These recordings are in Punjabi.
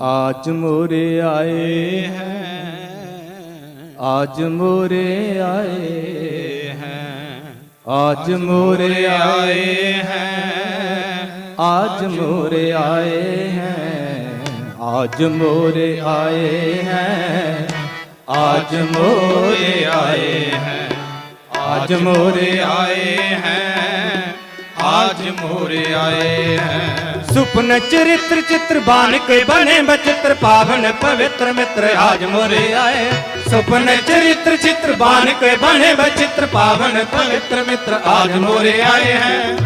ਆਜ ਮੋਰੇ ਆਏ ਹੈ ਆਜ ਮੋਰੇ ਆਏ ਹੈ ਆਜ ਮੋਰੇ ਆਏ ਹੈ ਆਜ ਮੋਰੇ ਆਏ ਹੈ ਆਜ ਮੋਰੇ ਆਏ ਹੈ ਆਜ ਮੋਰੇ ਆਏ ਹੈ ਆਜ ਮੋਰੇ ਆਏ ਹੈ ਆਜ ਮੋਰੇ ਆਏ ਹੈ ਸੁਪਨ ਚਰਿਤ੍ਰ ਚਿਤ੍ਰ ਬਾਨ ਕੇ ਬਨੇ ਬਚਿਤ੍ਰ ਪਾਵਨ ਪਵਿੱਤਰ ਮਿੱਤਰ ਆਜ ਮੋਰੇ ਆਏ। ਸੁਪਨ ਚਰਿਤ੍ਰ ਚਿਤ੍ਰ ਬਾਨ ਕੇ ਬਨੇ ਬਚਿਤ੍ਰ ਪਾਵਨ ਪਵਿੱਤਰ ਮਿੱਤਰ ਆਜ ਮੋਰੇ ਆਏ ਹੈ।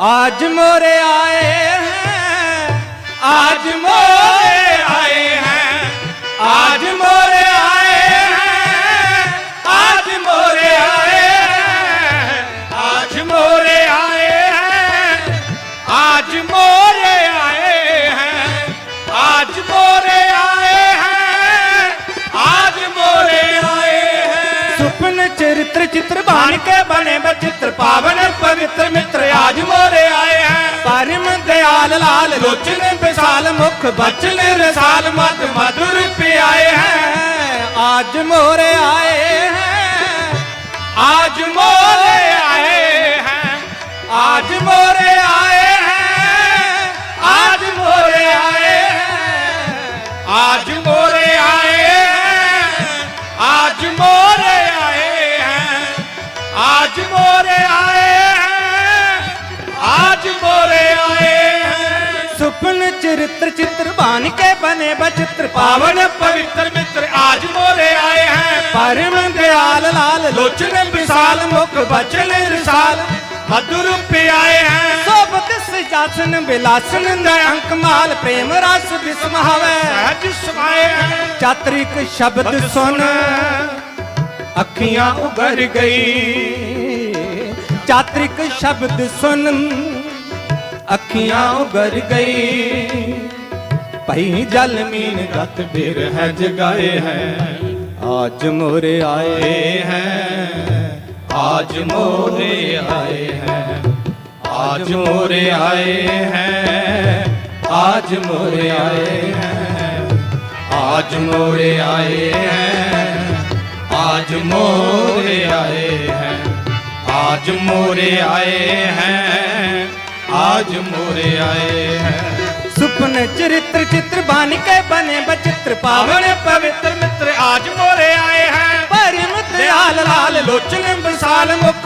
ਆਜ ਮੋਰੇ ਆਏ ਹੈ। ਆਜ चित्र बान के बने बचित्र पावन पवित्र मित्र आज मोरे आए हैं परम दयाल लाल लोचन विशाल मुख बचन रसाल मत मधुर पे आए हैं आज मोरे आए हैं आज मोरे आए हैं आज मोरे आए ਆਏ ਆਜ ਮੋਰੇ ਆਏ ਸੁਪਨ ਚਰਿਤ੍ਰ ਚਿਤਰਬਾਨ ਕੇ ਬਨੇ ਬਚਿਤ੍ਰ ਪਾਵਨ ਪਵਿੱਤਰ ਮਿੱਤਰ ਆਜ ਮੋਰੇ ਆਏ ਹੈ। ਪਰਮ ਦਿਆਲ ਲਾਲ ਲੋਚਨ ਵਿਸਾਲ ਮੁਖ ਬਚਨ ਰਸਾਲ। ਮਧੁਰ ਪਿਆਏ ਹੈ। ਸੋਭਤ ਸਜਾਸਨ ਬਿਲਾਸਨ ਨਿਰੰਕ ਮਾਲ ਪ੍ਰੇਮ ਰਸ ਬਿਸਮਾਵੇ ਸਹਿਜ ਸਮਾਏ ਹੈ। ਚਾਤਰਿਕ ਸ਼ਬਦ ਸੁਣ। ਅੱਖੀਆਂ ਉਗਰ ਗਈ। ਚਾਤ੍ਰਿਕ ਸ਼ਬਦ ਸੁਨਨ ਅੱਖੀਆਂ ਉਗਰ ਗਈ। ਪਈ ਜਲ ਮੀਨ ਗਤ ਬਿਰ ਹੈ ਜਗਾਏ ਹੈ, ਆਜ ਮੋਰੇ ਆਏ ਹੈ, ਆਜ ਮੋਰੇ ਆਏ ਹੈ, ਆਜ ਮੋਰੇ ਆਏ ਹੈ, ਆਜ ਮੋਰੇ ਆਏ ਹੈ, ਆਜ ਮੋਰੇ ਆਏ ਹੈ, ਆਜ ਮੋਰੇ ਆਏ ਹੈ। आज मोरे आए हैं आज मोरे आए हैं सुपन चरित्र चित्र बान के बने बचित्र पावन पवित्र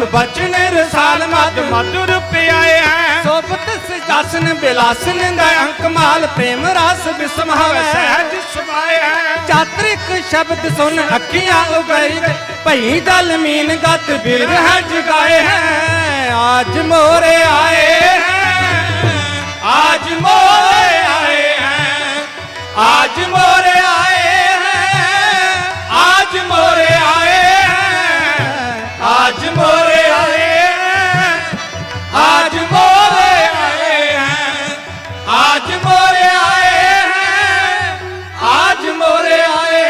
ਬਚਨ ਰਸਾਲ ਮਤ ਮਧੁਰ ਪਿਆਇਆ ਸੋਭਤ ਸਜਸਨ ਬਿਲਾਸਨ ਦਾ ਅੰਕ ਮਾਲ ਪ੍ਰੇਮ ਰਸ ਬਿਸਮਹਾਵੈ ਸਹਿਜ ਸਮਾਇਆ ਚਾਤ੍ਰਿਕ ਸ਼ਬਦ ਸੁਨ ਅੱਖੀਆਂ ਉਗਈ ਭਈ ਦਲ ਮੀਨ ਗਤ ਬਿਲ ਹੈ ਜਗਾਏ ਹੈ। ਆਜ ਮੋਰੇ ਆਏ ਆਜ ਮੋਰੇ ਆਏ ਹੈ। ਆਜ ਮੋਰੇ ਆਏ ਹੈ। ਆਜ ਮੋਰੇ ਆਏ ਹੈ। ਆਜ ਮੋਰੇ आज मोरे आए हैं आज मोरे आए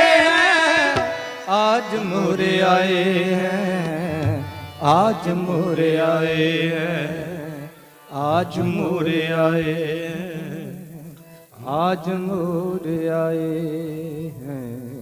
हैं आज मोरे आए हैं आज मोरे आए हैं आज मोरे आए हैं आज मोरे आए हैं